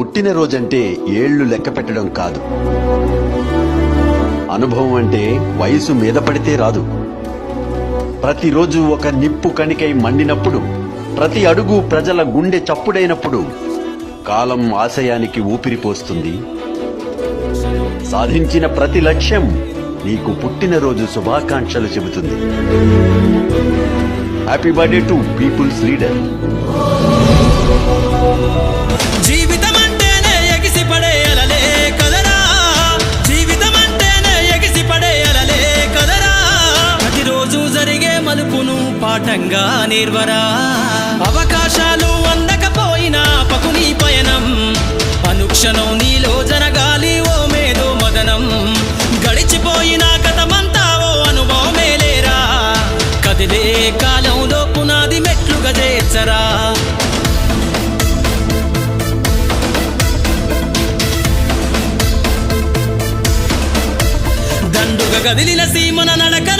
పుట్టినరోజంటే ఏళ్ళు లెక్క పెట్టడం కాదు. అనుభవం అంటే వయసు మీద పడితే రాదు. ప్రతిరోజు ఒక నిప్పు కణికై మండినప్పుడు ప్రతి అడుగు ప్రజల గుండె చప్పుడైనప్పుడు కాలం ఆశయానికి ఊపిరిపోస్తుంది. సాధించిన ప్రతి లక్ష్యం నీకు పుట్టినరోజు శుభాకాంక్షలు చెబుతుంది. Happy birthday to people's leader పాఠంగా నిర్వరా. అవకాశాలు అందకపోయినా పకుని పయనం. అనుక్షణం నీలో జరగాలి ఓ మేధో మదనం. గడిచిపోయిన గతమంతా ఓ అనుభవమే లేరా. కదిలే కాలంలో పునాది మెట్లుగా చేర్చరా. దండుగ గదిలిన సీమన నడకను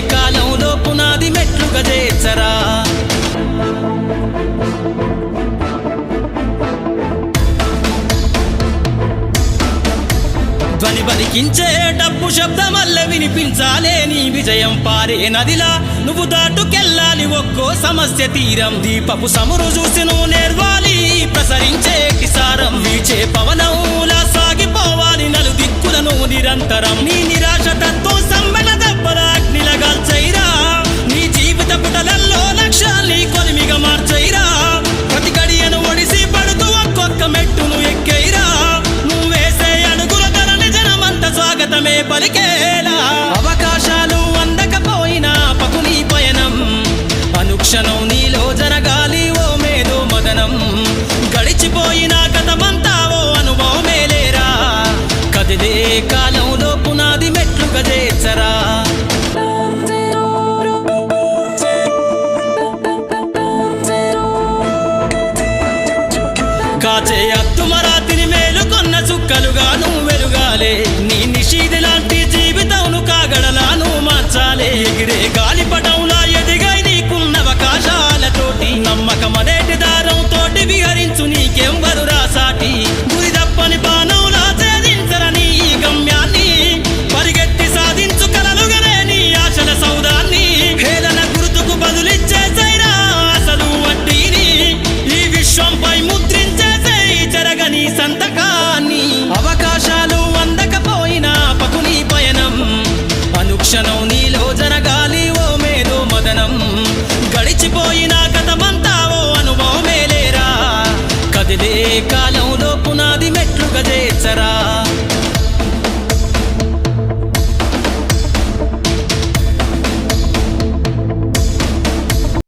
కాలంలో పునాది మెట్లు చేర్చరా. ధ్వని బలికించే డబ్బు శబ్దమల్ల వినిపించాలే నీ విజయం పారే నదిలా. నువ్వు దాటుకెళ్ళాలి ఒక్కో సమస్య తీరం. దీపపు సమురు చూసి నువ్వు నేర్వాలి ప్రసరించే కిసారం. వీచే పవనంలా సాగిపోవాలి నలు దిక్కులను నిరంతరం. నీ పలికేలా? అవకాశాలు అందకపోయినా పకుని పయనం. అనుక్షణం నీలో జరగాలి ఓ మేధో మదనం. గడిచిపోయిన కథమంతా ఓ అనుభవమే లేరా? కదిలే కాలంలో పునాది మెట్లు చేర్చరా కాచే అత్తుమరాతిని మేలుకొన్న చుక్కలుగా నువ్వు వెలుగాలే. గడిచిపోయిన